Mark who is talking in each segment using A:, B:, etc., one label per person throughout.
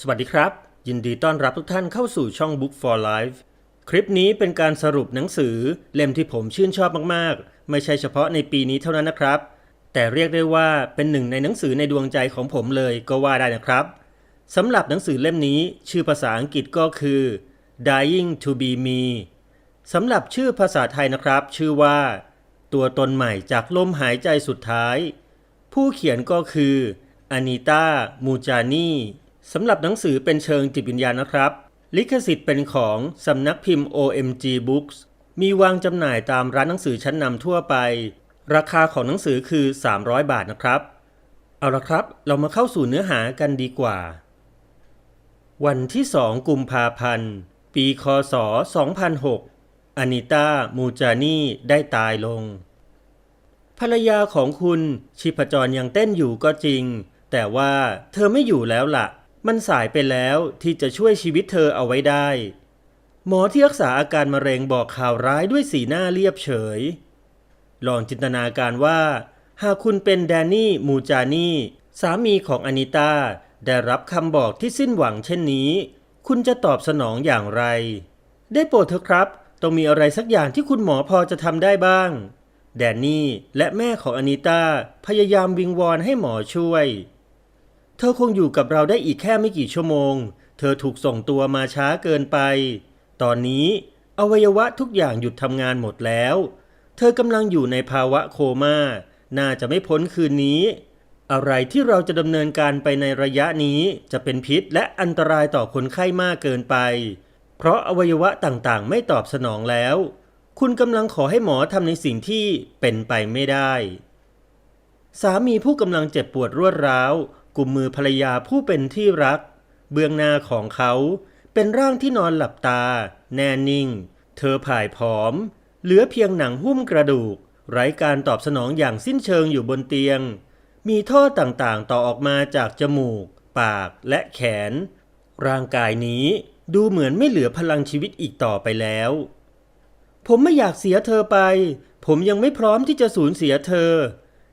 A: สวัสดีครับ ยินดีต้อนรับทุกท่านเข้าสู่ช่อง Book for Life คลิปนี้เป็นการสรุปหนังสือเล่มที่ผมชื่นชอบมากๆ ไม่ใช่เฉพาะในปีนี้เท่านั้นนะครับ แต่เรียกได้ว่าเป็นหนึ่งในหนังสือในดวงใจของผมเลยก็ว่าได้นะครับสำหรับหนังสือเล่มนี้ ชื่อภาษาอังกฤษก็คือ Dying to be me สำหรับชื่อภาษาไทยนะครับ ชื่อว่า ตัวตนใหม่จากลมหายใจสุดท้าย ผู้เขียนก็คืออานิต้ามูจานี สำหรับหนังสือเป็นเชิงจิตวิญญาณนะครับ ลิขสิทธิ์เป็นของสำนักพิมพ์ OMG Books มีวางจำหน่ายตามร้านหนังสือชั้นนำทั่วไป ราคาของหนังสือคือ 300 บาทนะครับ เอาละครับ เรามาเข้าสู่เนื้อหากันดีกว่า วันที่2กุมภาพันธ์ ปีคศ 2006อานิต้า มูจานีได้ตายลง ภรรยาของคุณชีพจรยังเต้นอยู่ก็จริง แต่ว่าเธอไม่อยู่แล้วล่ะ มันสายไปแล้วที่จะช่วยชีวิตเธอเอาไว้ได้ หมอที่รักษาอาการมะเร็งบอกข่าวร้ายด้วยสีหน้าเรียบเฉย ลองจินตนาการว่า หากคุณเป็นแดนนี่มูจานี่ สามีของอานิตาได้รับคำบอกที่สิ้นหวังเช่นนี้ คุณจะตอบสนองอย่างไร ได้โปรดเถอะครับต้องมีอะไรสักอย่างที่คุณหมอพอจะทำได้บ้าง แดนนี่และแม่ของอานิตาพยายามวิงวอนให้หมอช่วย เธอคงอยู่กับเราได้อีกแค่ไม่กี่ชั่วโมง เธอถูกส่งตัวมาช้าเกินไป ตอนนี้อวัยวะทุกอย่างหยุดทำงานหมดแล้ว เธอกำลังอยู่ในภาวะโคมา่า น่าจะไม่พ้นคืนนี้ อะไรที่เราจะดำเนินการไปในระยะนี้จะเป็นพิษและอันตรายต่อคนไข้มากเกินไป เพราะอวัยวะต่างๆ ไม่ตอบสนองแล้ว คุณกำลังขอให้หมอทำในสิ่งที่เป็นไปไม่ได้ สามีผู้กำลังเจ็บปวดรวดร้าว กุมมือภรรยาผู้เป็นที่รัก เบื้องหน้าของเขาเป็นร่างที่นอนหลับตา แน่นิ่ง เธอผ่ายผอม เหลือเพียงหนังหุ้มกระดูก ไร้การตอบสนองอย่างสิ้นเชิงอยู่บนเตียง มีท่อต่างๆ ต่อออกมาจากจมูก ปากและแขน ร่างกายนี้ดูเหมือนไม่เหลือพลังชีวิตอีกต่อไปแล้ว ผมไม่อยากเสียเธอไป ผมยังไม่พร้อมที่จะสูญเสียเธอ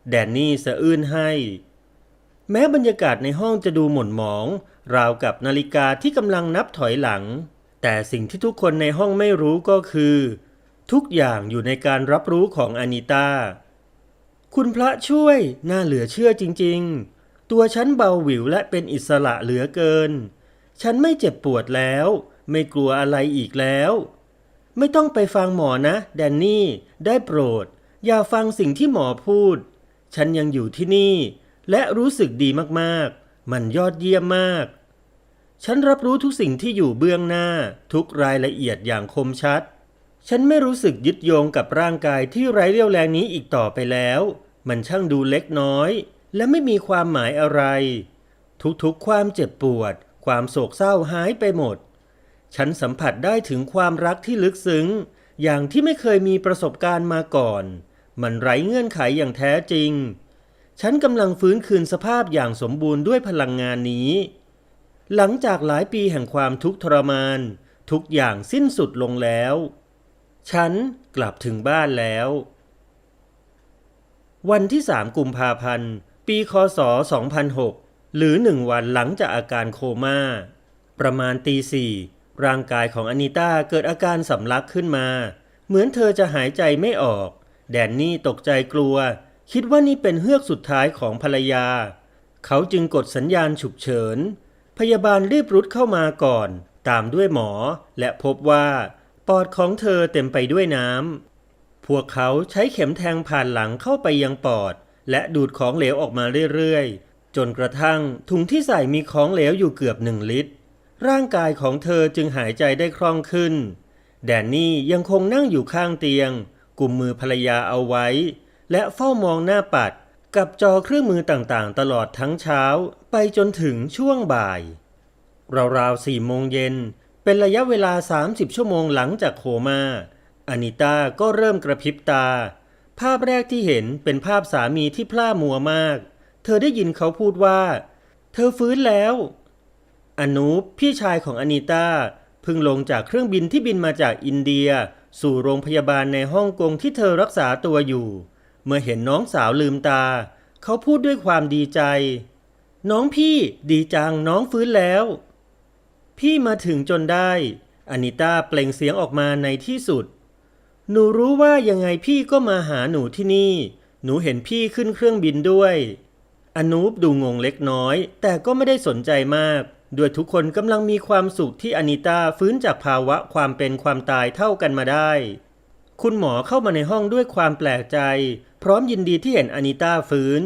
A: แดนนี่สะอื้นให้ แม้บรรยากาศในห้องจะดูหม่นหมอง ราวกับนาฬิกาที่กำลังนับถอยหลัง แต่สิ่งที่ทุกคนในห้องไม่รู้ก็คือ ทุกอย่างอยู่ในการรับรู้ของอานิตาคุณพระช่วยน่าเหลือเชื่อจริง ๆ ตัวฉันเบาหวิวและเป็นอิสระเหลือเกิน ฉันไม่เจ็บปวดแล้ว ไม่กลัวอะไรอีกแล้ว ไม่ต้องไปฟังหมอนะแดนนี่ ได้โปรด อย่าฟังสิ่งที่หมอพูด ฉันยังอยู่ที่นี่ และรู้สึกดีมากๆ มันยอดเยี่ยมมาก ฉันรับรู้ทุกสิ่งที่อยู่เบื้องหน้า ทุกรายละเอียดอย่างคมชัด ฉันไม่รู้สึกยึดโยงกับร่างกายที่ไร้เรี่ยวแรงนี้อีกต่อไปแล้ว มันช่างดูเล็กน้อย และไม่มีความหมายอะไร ทุกๆ ความเจ็บปวด ความโศกเศร้าหายไปหมด ฉันสัมผัสได้ถึงความรักที่ลึกซึ้ง อย่างที่ไม่เคยมีประสบการณ์มาก่อน มันไร้เงื่อนไขอย่างแท้จริง ฉันกำลังฟื้นคืนสภาพอย่างสมบูรณ์ด้วยพลังงานนี้ หลังจากหลายปีแห่งความทุกข์ทรมาน ทุกอย่างสิ้นสุดลงแล้ว ฉันกลับถึงบ้านแล้ว วันที่3กุมภาพันธ์ ปีคศ 2006 หรือหนึ่งวันหลังจากอาการโคมา่า ประมาณตีสี่ร่างกายของอนิต้าเกิดอาการสำลักขึ้นมา เหมือนเธอจะหายใจไม่ออก แดนนี่ตกใจกลัว คิดว่านี่เป็นเฮือกสุดท้ายของภรรยา เขาจึงกดสัญญาณฉุกเฉิน พยาบาลรีบรุดเข้ามาก่อน ตามด้วยหมอและพบว่า ปอดของเธอเต็มไปด้วยน้ำ พวกเขาใช้เข็มแทงผ่านหลังเข้าไปยังปอด และดูดของเหลวออกมาเรื่อยๆ จนกระทั่งถุงที่ใส่มีของเหลวอยู่เกือบหนึ่งลิตร ร่างกายของเธอจึงหายใจได้คล่องขึ้น แดนนี่ยังคงนั่งอยู่ข้างเตียงกุมมือภรรยาเอาไว้ และเฝ้ามองหน้าปัด กับจอเครื่องมือต่างๆ ตลอดทั้งเช้าไปจนถึงช่วงบ่าย ราวๆสี่โมงเย็น เป็นระยะเวลา 30 ชั่วโมงหลังจากโคมา่าอานิต้าก็เริ่มกระพริบตา ภาพแรกที่เห็นเป็นภาพสามีที่พล่ามัวมาก เธอได้ยินเขาพูดว่า เธอฟื้นแล้ว อนุปพี่ชายของอานิต้าเพิ่งลงจากเครื่องบินที่บินมาจากอินเดีย สู่โรงพยาบาลในฮ่องกงที่เธอรักษาตัวอยู่ เมื่อเห็นน้องสาวลืมตา เขาพูดด้วยความดีใจ น้องพี่ดีจังน้องฟื้นแล้ว พี่มาถึงจนได้อานิต้าเปล่งเสียงออกมาในที่สุด หนูรู้ว่ายังไงพี่ก็มาหาหนูที่นี่ หนูเห็นพี่ขึ้นเครื่องบินด้วยอนูปดูงงเล็กน้อย แต่ก็ไม่ได้สนใจมากด้วยทุกคนกำลังมีความสุขที่อานิต้าฟื้นจากภาวะความเป็นความตายเท่ากันมาได้ คุณหมอเข้ามาในห้องด้วยความแปลกใจ พร้อมยินดีที่เห็นอานิต้าฟื้น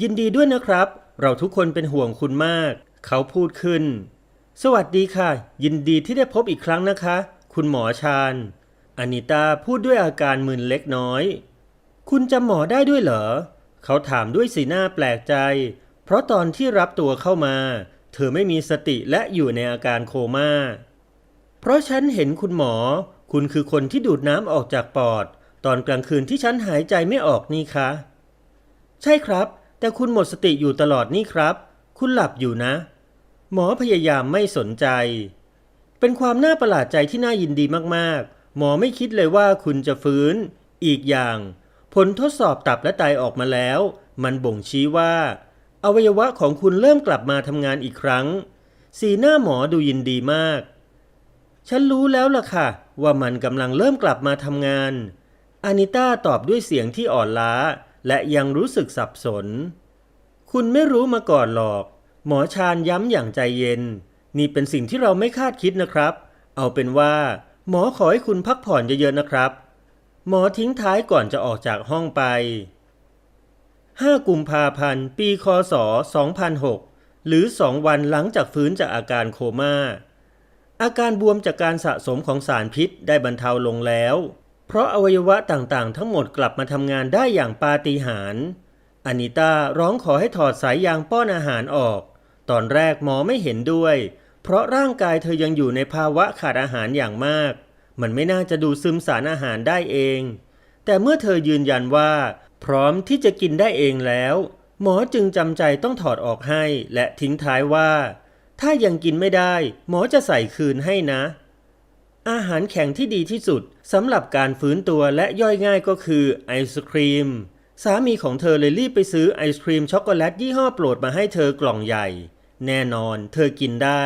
A: ยินดีด้วยนะครับ เราทุกคนเป็นห่วงคุณมาก เขาพูดขึ้น สวัสดีค่ะ ยินดีที่ได้พบอีกครั้งนะคะ คุณหมอชาญอานิต้าพูดด้วยอาการมึนเล็กน้อย คุณจำหมอได้ด้วยเหรอ เขาถามด้วยสีหน้าแปลกใจ เพราะตอนที่รับตัวเข้ามา เธอไม่มีสติและอยู่ในอาการโคมา่าเพราะฉันเห็นคุณหมอ คุณคือคนที่ดูดน้ำออกจากปอด ตอนกลางคืนที่ฉันหายใจไม่ออกนี่คะ ใช่ครับ แต่คุณหมดสติอยู่ตลอดนี่ครับ คุณหลับอยู่นะ หมอพยายามไม่สนใจ เป็นความน่าประหลาดใจที่น่ายินดีมากๆ หมอไม่คิดเลยว่าคุณจะฟื้น อีกอย่าง ผลทดสอบตับและไตออกมาแล้ว มันบ่งชี้ว่า อวัยวะของคุณเริ่มกลับมาทำงานอีกครั้ง สีหน้าหมอดูยินดีมาก ฉันรู้แล้วล่ะค่ะ ว่ามันกำลังเริ่มกลับมาทำงาน อานิต้าตอบด้วยเสียงที่อ่อนล้า และยังรู้สึกสับสน คุณไม่รู้มาก่อนหรอก หมอชาญย้ำอย่างใจเย็น นี่เป็นสิ่งที่เราไม่คาดคิดนะครับ เอาเป็นว่า หมอขอให้คุณพักผ่อนเยอะๆนะครับ หมอทิ้งท้ายก่อนจะออกจากห้องไป 5 กุมภาพันธ์ ปี คศ 2006 หรือ 2 วันหลังจากฟื้นจากอาการโคม่า อาการบวมจากการสะสมของสารพิษได้บรรเทาลงแล้ว เพราะอวัยวะต่างๆ ทั้งหมดกลับมาทำงานได้อย่างปาฏิหาริย์อานิต้าร้องขอให้ถอดสายยางป้อนอาหารออก ตอนแรกหมอไม่เห็นด้วย เพราะร่างกายเธอยังอยู่ในภาวะขาดอาหารอย่างมาก มันไม่น่าจะดูดซึมสารอาหารได้เอง แต่เมื่อเธอยืนยันว่า พร้อมที่จะกินได้เองแล้ว หมอจึงจำใจต้องถอดออกให้ และทิ้งท้ายว่า ถ้ายังกินไม่ได้ หมอจะใส่คืนให้นะ อาหารแข็งที่ดีที่สุดสำหรับการฟื้นตัวและย่อยง่ายก็คือไอศครีม สามีของเธอเลยรีบไปซื้อไอศครีมช็อกโกแลตยี่ห้อโปรดมาให้เธอกล่องใหญ่ แน่นอนเธอกินได้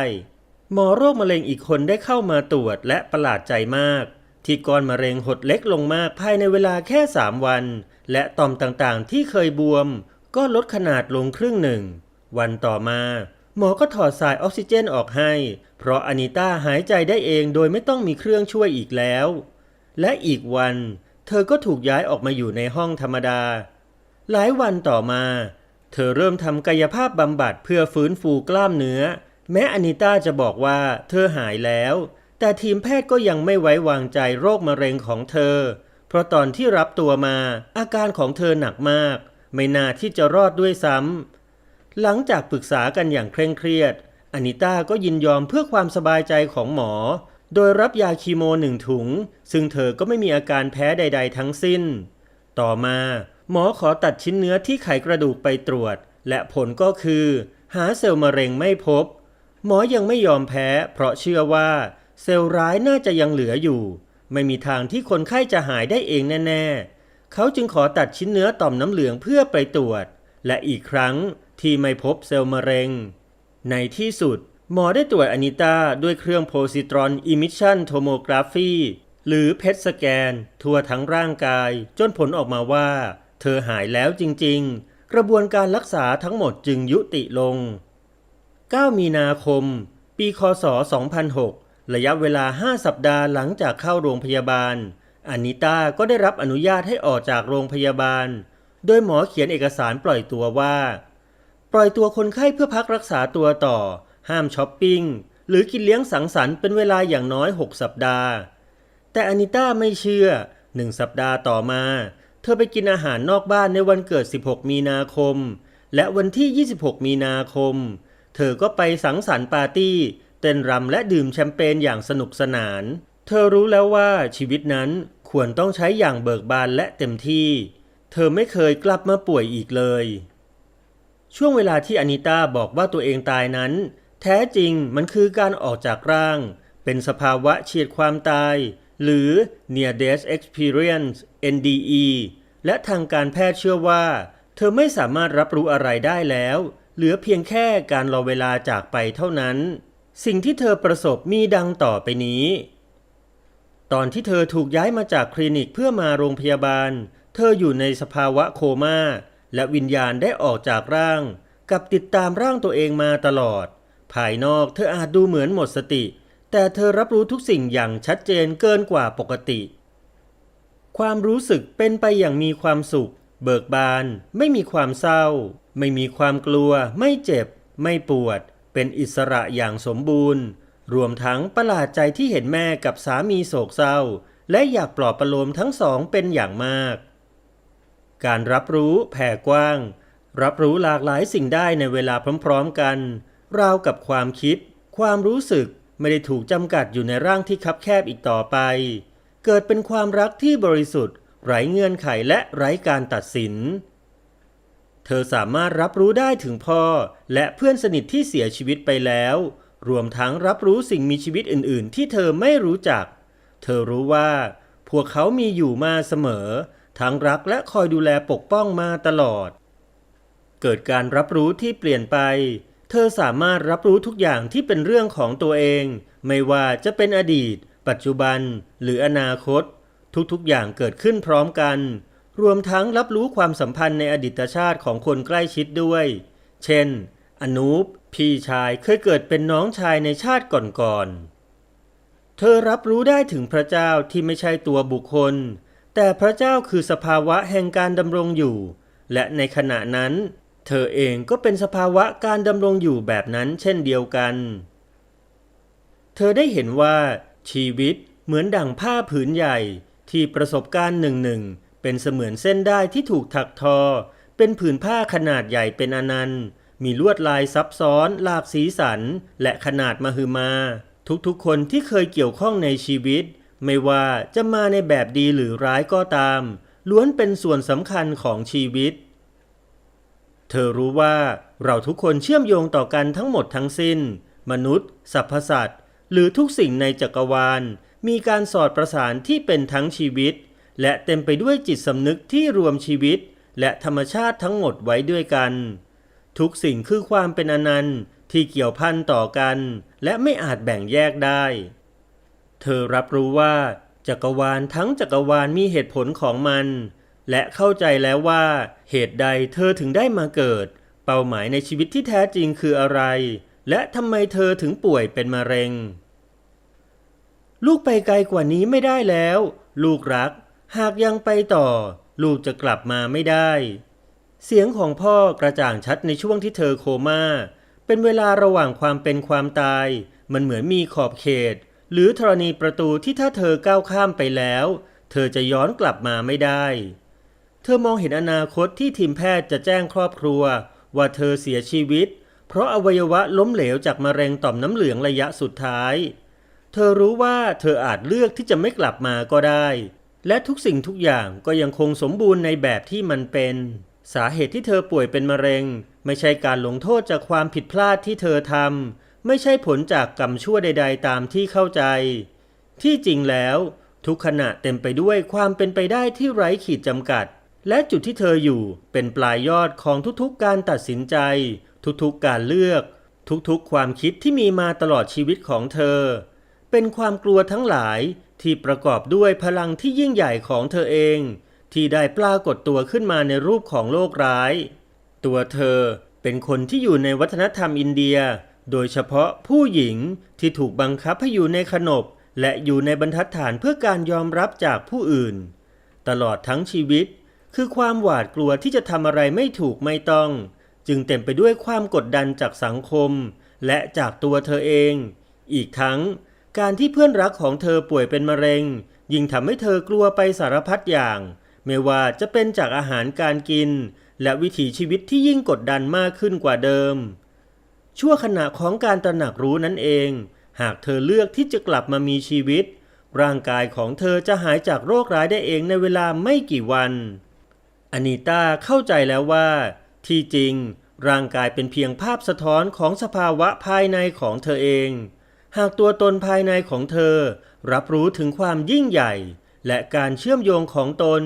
A: หมอโรคมะเร็งอีกคนได้เข้ามาตรวจและประหลาดใจมาก ที่ก้อนมะเร็งหดเล็กลงมากภายในเวลาแค่ 3 วัน และต่อมต่างๆที่เคยบวม ก็ลดขนาดลงครึ่งหนึ่ง วันต่อมา หมอก็ถอดสายออกซิเจนออกให้ เพราะอานิต้าหายใจได้เองโดยไม่ต้องมีเครื่องช่วยอีกแล้ว และอีกวัน เธอก็ถูกย้ายออกมาอยู่ในห้องธรรมดา หลายวันต่อมา เธอเริ่มทำกายภาพบำบัดเพื่อฟื้นฟูกล้ามเนื้อ แม้อานิต้าจะบอกว่าเธอหายแล้ว แต่ทีมแพทย์ก็ยังไม่ไว้วางใจโรคมะเร็งของเธอ เพราะตอนที่รับตัวมาอาการของเธอหนักมาก ไม่น่าที่จะรอดด้วยซ้ำ หลังจากปรึกษากันอย่างเคร่งเครียดอานิต้าก็ยินยอมเพื่อความสบายใจของหมอ โดยรับยาคีโมหนึ่งถุง ซึ่งเธอก็ไม่มีอาการแพ้ใด ๆ ทั้งสิ้น ต่อมา หมอขอตัดชิ้นเนื้อที่ไขกระดูกไปตรวจ และผลก็คือ หาเซลล์มะเร็งไม่พบ หมอยังไม่ยอมแพ้ เพราะเชื่อว่า เซลล์ร้ายน่าจะยังเหลืออยู่ ไม่มีทางที่คนไข้จะหายได้เองแน่ ๆ เขาจึงขอตัดชิ้นเนื้อต่อมน้ำเหลืองเพื่อไปตรวจ และอีกครั้ง ที่ไม่พบเซลล์มะเร็ง ในที่สุด หมอได้ตรวจอนิต้าด้วยเครื่องโพซิตรอนอิมิชชันโทโมกราฟีหรือเพทสแกน ทั่วทั้งร่างกาย จนผลออกมาว่า เธอหายแล้วจริง ๆ กระบวนการรักษาทั้งหมดจึงยุติลง 9 มีนาคม ปีคศ 2006 ระยะเวลา 5 สัปดาห์หลังจากเข้าโรงพยาบาลอานิต้าก็ได้รับอนุญาตให้ออกจากโรงพยาบาล โดยหมอเขียนเอกสารปล่อยตัวว่า ปล่อยตัวคนไข้เพื่อพักรักษาตัวต่อ ห้ามช้อปปิ้ง หรือกินเลี้ยงสังสรรค์เป็นเวลาอย่างน้อย 6 สัปดาห์ แต่อานิต้าไม่เชื่อหนึ่งสัปดาห์ต่อมา เธอไปกินอาหารนอกบ้านในวันเกิด 16 มีนาคม และวันที่ 26 มีนาคม เธอก็ไปสังสรรค์ปาร์ตี้ เต้นรำและดื่มแชมเปญอย่างสนุกสนาน เธอรู้แล้วว่าชีวิตนั้นควรต้องใช้อย่างเบิกบานและเต็มที่ เธอไม่เคยกลับมาป่วยอีกเลย ช่วงเวลาที่อนิต้าบอกว่าตัวเองตายนั้น แท้จริงมันคือการออกจากร่าง เป็นสภาวะเฉียดความตาย หรือ Near Death Experience NDE และทางการแพทย์เชื่อว่า เธอไม่สามารถรับรู้อะไรได้แล้ว เหลือเพียงแค่การรอเวลาจากไปเท่านั้น สิ่งที่เธอประสบมีดังต่อไปนี้ ตอนที่เธอถูกย้ายมาจากคลินิกเพื่อมาโรงพยาบาล เธออยู่ในสภาวะโคม่า และวิญญาณได้ออกจากร่าง กับติดตามร่างตัวเองมาตลอด ภายนอกเธออาจดูเหมือนหมดสติ แต่เธอรับรู้ทุกสิ่งอย่างชัดเจนเกินกว่าปกติ ความรู้สึกเป็นไปอย่างมีความสุข เบิกบาน ไม่มีความเศร้า ไม่มีความกลัว ไม่เจ็บ ไม่ปวด เป็นอิสระอย่างสมบูรณ์ รวมทั้งประหลาดใจที่เห็นแม่กับสามีโศกเศร้า และอยากปลอบประโลมทั้งสองเป็นอย่างมาก การรับรู้แผ่กว้าง รับรู้หลากหลายสิ่งได้ในเวลาพร้อมๆกัน ราวกับความคิด ความรู้สึกไม่ได้ถูกจำกัดอยู่ในร่างที่คับแคบอีกต่อไป เกิดเป็นความรักที่บริสุทธิ์ ไร้เงื่อนไขและไร้การตัดสิน เธอสามารถรับรู้ได้ถึงพ่อ และเพื่อนสนิทที่เสียชีวิตไปแล้ว รวมทั้งรับรู้สิ่งมีชีวิตอื่น ๆ ที่เธอไม่รู้จัก เธอรู้ว่า พวกเขามีอยู่มาเสมอ ทั้งรักและคอยดูแลปกป้องมาตลอด เกิดการรับรู้ที่เปลี่ยนไป เธอสามารถรับรู้ทุกอย่างที่เป็นเรื่องของตัวเอง ไม่ว่าจะเป็นอดีต ปัจจุบัน หรืออนาคต ทุกๆอย่างเกิดขึ้นพร้อมกัน รวมทั้งรับรู้ความสัมพันธ์ในอดีตชาติของคนใกล้ชิดด้วย เช่น อนุปพี่ชายเคยเกิดเป็นน้องชายในชาติก่อนๆเธอรับรู้ได้ถึงพระเจ้าที่ไม่ใช่ตัวบุคคล แต่พระเจ้าคือสภาวะแห่งการดำรงอยู่ และในขณะนั้น เธอเองก็เป็นสภาวะการดำรงอยู่แบบนั้นเช่นเดียวกัน เธอได้เห็นว่าชีวิตเหมือนดั่งผ้าผืนใหญ่ที่ประสบการณ์หนึ่งหนึ่งเป็นเสมือนเส้นได้ที่ถูกถักทอ เป็นผืนผ้าขนาดใหญ่เป็นอนันต์ มีลวดลายซับซ้อน หลากสีสัน และขนาดมหึมา ทุกๆคนที่เคยเกี่ยวข้องในชีวิต ไม่ว่าจะมาในแบบดีหรือร้ายก็ตาม ล้วนเป็นส่วนสำคัญของชีวิต เธอรู้ว่าเราทุกคนเชื่อมโยงต่อกันทั้งหมดทั้งสิ้น มนุษย์สรรพสัตว์ หรือทุกสิ่งในจักรวาล มีการสอดประสานที่เป็นทั้งชีวิต และเต็มไปด้วยจิตสำนึกที่รวมชีวิต และธรรมชาติทั้งหมดไว้ด้วยกัน ทุกสิ่งคือความเป็นอนันต์ที่เกี่ยวพันต่อกัน และไม่อาจแบ่งแยกได้ เธอรับรู้ว่าจักรวาลทั้งจักรวาลมีเหตุผลของมัน และเข้าใจแล้วว่าเหตุใดเธอถึงได้มาเกิด เป้าหมายในชีวิตที่แท้จริงคืออะไร และทำไมเธอถึงป่วยเป็นมะเร็ง ลูกไปไกลกว่านี้ไม่ได้แล้ว ลูกรัก หากยังไปต่อ ลูกจะกลับมาไม่ได้ เสียงของพ่อกระจ่างชัดในช่วงที่เธอโคม่าเป็นเวลาระหว่างความเป็นความตาย มันเหมือนมีขอบเขต หรือธรณีประตูที่ถ้าเธอก้าวข้ามไปแล้ว เธอจะย้อนกลับมาไม่ได้ เธอมองเห็นอนาคตที่ทีมแพทย์จะแจ้งครอบครัว ว่าเธอเสียชีวิต เพราะอวัยวะล้มเหลวจากมะเร็งต่อมน้ำเหลืองระยะสุดท้าย เธอรู้ว่าเธออาจเลือกที่จะไม่กลับมาก็ได้ และทุกสิ่งทุกอย่างก็ยังคงสมบูรณ์ในแบบที่มันเป็น สาเหตุที่เธอป่วยเป็นมะเร็ง ไม่ใช่การลงโทษจากความผิดพลาดที่เธอทำ ไม่ใช่ผลจากกรรมชั่วใด ๆ ตามที่เข้าใจ ที่จริงแล้ว ทุกขณะเต็มไปด้วยความเป็นไปได้ที่ไร้ขีดจำกัด และจุดที่เธออยู่เป็นปลายยอดของทุกๆการตัดสินใจ ทุกๆการเลือก ทุกๆความคิดที่มีมาตลอดชีวิตของเธอ เป็นความกลัวทั้งหลายที่ประกอบด้วยพลังที่ยิ่งใหญ่ของเธอเอง ที่ได้ปรากฏตัวขึ้นมาในรูปของโลกร้าย ตัวเธอเป็นคนที่อยู่ในวัฒนธรรมอินเดีย โดยเฉพาะผู้หญิงที่ถูกบังคับให้อยู่ในขนบ และอยู่ในบรรทัดฐานเพื่อการยอมรับจากผู้อื่น ตลอดทั้งชีวิต คือความหวาดกลัวที่จะทำอะไรไม่ถูกไม่ต้อง จึงเต็มไปด้วยความกดดันจากสังคม และจากตัวเธอเอง อีกทั้ง การที่เพื่อนรักของเธอป่วยเป็นมะเร็ง ยิ่งทำให้เธอกลัวไปสารพัดอย่าง ไม่ว่าจะเป็นจากอาหารการกิน และวิถีชีวิตที่ยิ่งกดดันมากขึ้นกว่าเดิม ชั่วขณะของการตระหนักรู้นั่นเอง หากเธอเลือกที่จะกลับมามีชีวิต ร่างกายของเธอจะหายจากโรคร้ายได้เองในเวลาไม่กี่วันอานิต้าเข้าใจแล้วว่า ที่จริง ร่างกายเป็นเพียงภาพสะท้อนของสภาวะภายในของเธอเอง หากตัวตนภายในของเธอ รับรู้ถึงความยิ่งใหญ่ และการเชื่อมโยงของตน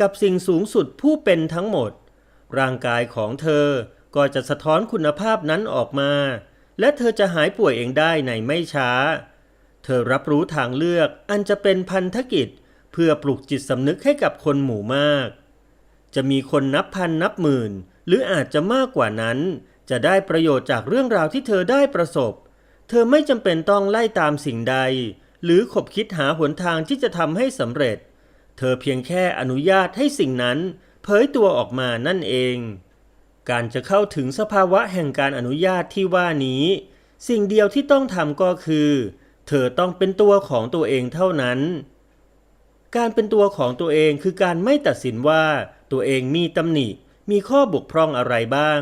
A: กับสิ่งสูงสุดผู้เป็นทั้งหมด ร่างกายของเธอ ก็จะสะท้อนคุณภาพนั้นออกมา และเธอจะหายป่วยเองได้ในไม่ช้า เธอรับรู้ทางเลือกอันจะเป็นพันธกิจ เพื่อปลุกจิตสำนึกให้กับคนหมู่มาก จะมีคนนับพันนับหมื่น หรืออาจจะมากกว่านั้น จะได้ประโยชน์จากเรื่องราวที่เธอได้ประสบ เธอไม่จำเป็นต้องไล่ตามสิ่งใด หรือขบคิดหาหนทางที่จะทำให้สำเร็จ เธอเพียงแค่อนุญาตให้สิ่งนั้น เผยตัวออกมานั่นเอง การจะเข้าถึงสภาวะแห่งการอนุญาตที่ว่านี้ สิ่งเดียวที่ต้องทำก็คือ เธอต้องเป็นตัวของตัวเองเท่านั้น การเป็นตัวของตัวเองคือการไม่ตัดสินว่าตัวเองมีตำหนิ มีข้อบกพร่องอะไรบ้าง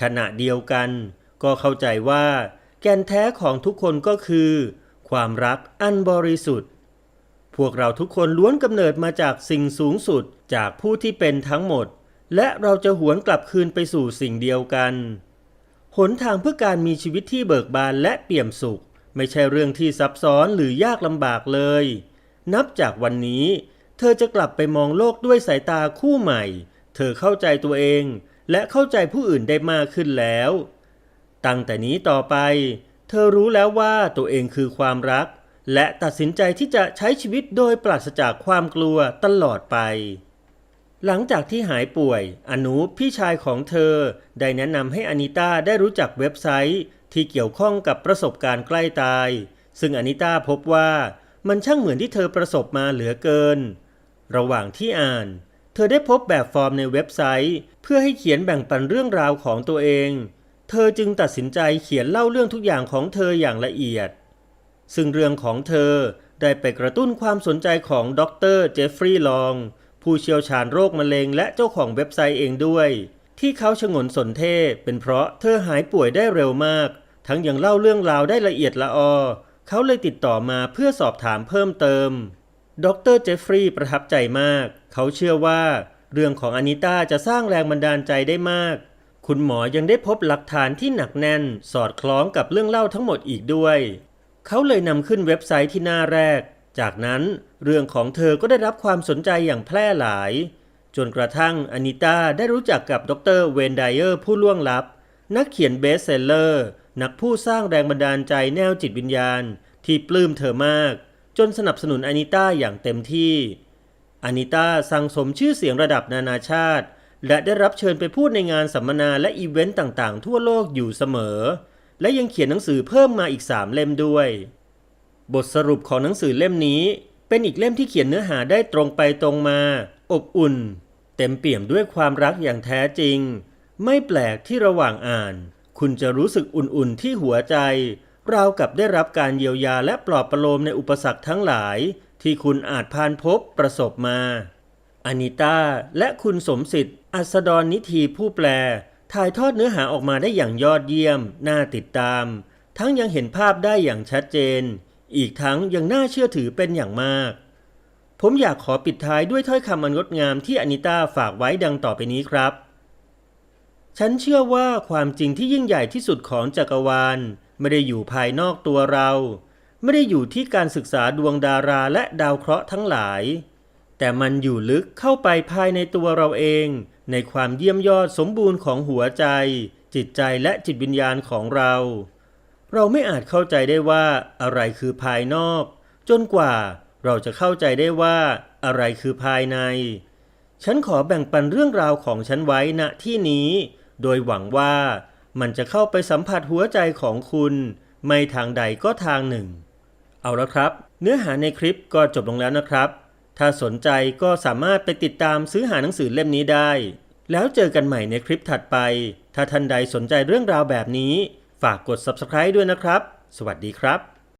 A: ขณะเดียวกัน ก็เข้าใจว่า แกนแท้ของทุกคนก็คือ ความรักอันบริสุทธิ์ พวกเราทุกคนล้วนกำเนิดมาจากสิ่งสูงสุดจากผู้ที่เป็นทั้งหมด และเราจะหวนกลับคืนไปสู่สิ่งเดียวกัน หนทางเพื่อการมีชีวิตที่เบิกบานและเปี่ยมสุข ไม่ใช่เรื่องที่ซับซ้อนหรือยากลำบากเลย นับจากวันนี้ เธอจะกลับไปมองโลกด้วยสายตาคู่ใหม่ เธอเข้าใจตัวเองและเข้าใจผู้อื่นได้มากขึ้นแล้ว ตั้งแต่นี้ต่อไป เธอรู้แล้วว่าตัวเองคือความรัก และตัดสินใจที่จะใช้ชีวิตโดยปราศจากความกลัวตลอดไป หลังจากที่หายป่วย อนุพี่ชายของเธอ ได้แนะนำให้อานิต้าได้รู้จักเว็บไซต์ ที่เกี่ยวข้องกับประสบการณ์ใกล้ตาย ซึ่งอานิต้าพบว่ามันช่างเหมือนที่เธอประสบมาเหลือเกิน ระหว่างที่อ่าน เธอได้พบแบบฟอร์มในเว็บไซต์ เพื่อให้เขียนแบ่งปันเรื่องราวของตัวเอง เธอจึงตัดสินใจเขียนเล่าเรื่องทุกอย่างของเธออย่างละเอียด ซึ่งเรื่องของเธอได้ไปกระตุ้นความสนใจของดรเจฟฟรีย์ลอง ผู้เชี่ยวชาญโรคมะเร็งและเจ้าของเว็บไซต์เองด้วย ที่เขาชงนสนเทเป็นเพราะเธอหายป่วยได้เร็วมาก ทั้งยังเล่าเรื่องราวได้ละเอียดละออ เขาเลยติดต่อมาเพื่อสอบถามเพิ่มเติม ดรเจฟฟรีย์ประทับใจมาก เขาเชื่อว่า เรื่องของอานิต้าจะสร้างแรงบันดาลใจได้มาก คุณหมอยังได้พบหลักฐานที่หนักแน่น สอดคล้องกับเรื่องเล่าทั้งหมดอีกด้วย เขาเลยนำขึ้นเว็บไซต์ที่หน้าแรก จากนั้นเรื่องของเธอก็ได้รับความสนใจอย่างแพร่หลาย จนกระทั่งอนิต้าได้รู้จักกับดรเวนไดเออร์ผู้ล่วงลับ นักเขียนเบสเซลเลอร์ นักผู้สร้างแรงบันดาลใจแนวจิตวิญญาณ ที่ปลื้มเธอมาก จนสนับสนุนอนิต้าอย่างเต็มที่อานิต้าสั่งสมชื่อเสียงระดับนานาชาติ และได้รับเชิญไปพูดในงานสัมมนาและอีเวนต์ต่างๆ ทั่วโลกอยู่เสมอ และยังเขียนหนังสือเพิ่มมาอีก3เล่มด้วย บทสรุปของหนังสือเล่มนี้เป็นอีกเล่มที่เขียนเนื้อหาได้ตรงไปตรงมา อบอุ่น เต็มเปี่ยมด้วยความรักอย่างแท้จริง ไม่แปลกที่ระหว่างอ่าน คุณจะรู้สึกอุ่นๆที่หัวใจ ราวกับได้รับการเยียวยาและปลอบประโลมในอุปสรรคทั้งหลาย ที่คุณอาจผ่านพบประสบมาอานิต้าและคุณสมศิษฐ์อัสดรนิธีผู้แปล ถ่ายทอดเนื้อหาออกมาได้อย่างยอดเยี่ยม น่าติดตาม ทั้งยังเห็นภาพได้อย่างชัดเจน อีกทั้งยังน่าเชื่อถือเป็นอย่างมาก ผมอยากขอปิดท้ายด้วยถ้อยคำอันงดงามที่อานิต้าฝากไว้ดังต่อไปนี้ครับ ฉันเชื่อว่าความจริงที่ยิ่งใหญ่ที่สุดของจักรวาล ไม่ได้อยู่ภายนอกตัวเรา ไม่ได้อยู่ที่การศึกษาดวงดาราและดาวเคราะห์ทั้งหลาย แต่มันอยู่ลึกเข้าไปภายในตัวเราเอง ในความเยี่ยมยอดสมบูรณ์ของหัวใจ จิตใจและจิตวิญญาณของเรา เราไม่อาจเข้าใจได้ว่าอะไรคือภายนอก จนกว่าเราจะเข้าใจได้ว่าอะไรคือภายใน ฉันขอแบ่งปันเรื่องราวของฉันไว้ณที่นี้ โดยหวังว่ามันจะเข้าไปสัมผัสหัวใจของคุณ ไม่ทางใดก็ทางหนึ่ง เอาละครับ เนื้อหาในคลิปก็จบลงแล้วนะครับ ถ้าสนใจก็สามารถไปติดตามซื้อหาหนังสือเล่มนี้ได้ แล้วเจอกันใหม่ในคลิปถัดไป ถ้าท่านใดสนใจเรื่องราวแบบนี้ ฝากกด subscribe ด้วยนะครับ สวัสดีครับ